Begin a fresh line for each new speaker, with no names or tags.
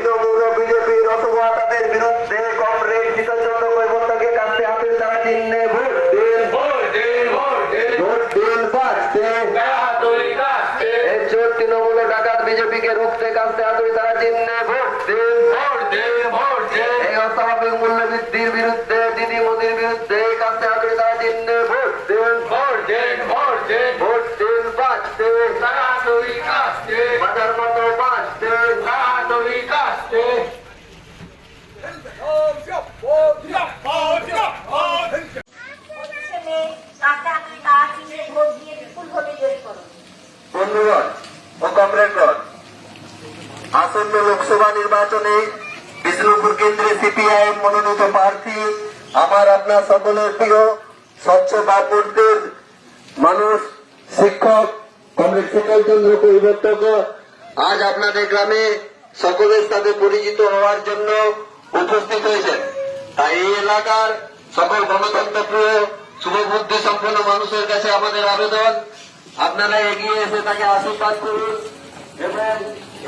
তৃণমূল বিজেপির অথবা তাদের বিরুদ্ধে কমরেড শীতলচন্দ্র কৈবর্তকে কাছে আপেল তারা দিন।
ভোট দিন ভোট দিন।
বাঁচতে।
হাতুড়ি কাটতে
এই চোর তৃণমূল ডাকাত বিজেপিকে রুখতে কাছে হাতুড়ি তারা চিহ্নে ভোট দিন।
ভোট দিন ভোট দিন।
এই অস্বাভাবিক মূল্য বিরুদ্ধে দিদি মোদির বিরুদ্ধে কাছে হাতুড়ি তারা চিহ্নে ভোট দিন।
ভোট দিন ভোট দিন।
ভোট দিন বাঁচতে। বাজার মতো বাঁচতে। বন্ধুগণ ও কমরেডগণ আসন্ন লোকসভা নির্বাচনে বিষ্ণুপুর কেন্দ্রে সিপিআইএম মনোনীত প্রার্থী, আমার আপনার সকলের প্রিয় স্বচ্ছ বাপুরদের মানুষ, শিক্ষক কমরেড শীতল চন্দ্র পরিবর্তক, আজ আপনাদের গ্রামে সকলের সাথে পরিচিত হওয়ার জন্য উপস্থিত হয়েছেন তাই এই এলাকার সকল গণতন্ত্রপ্রিয়, শুভবুদ্ধি সম্পন্ন মানুষের কাছে আমাদের আবেদন। আপনারা এগিয়ে এসে তাকে আশীর্বাদ করুন এবং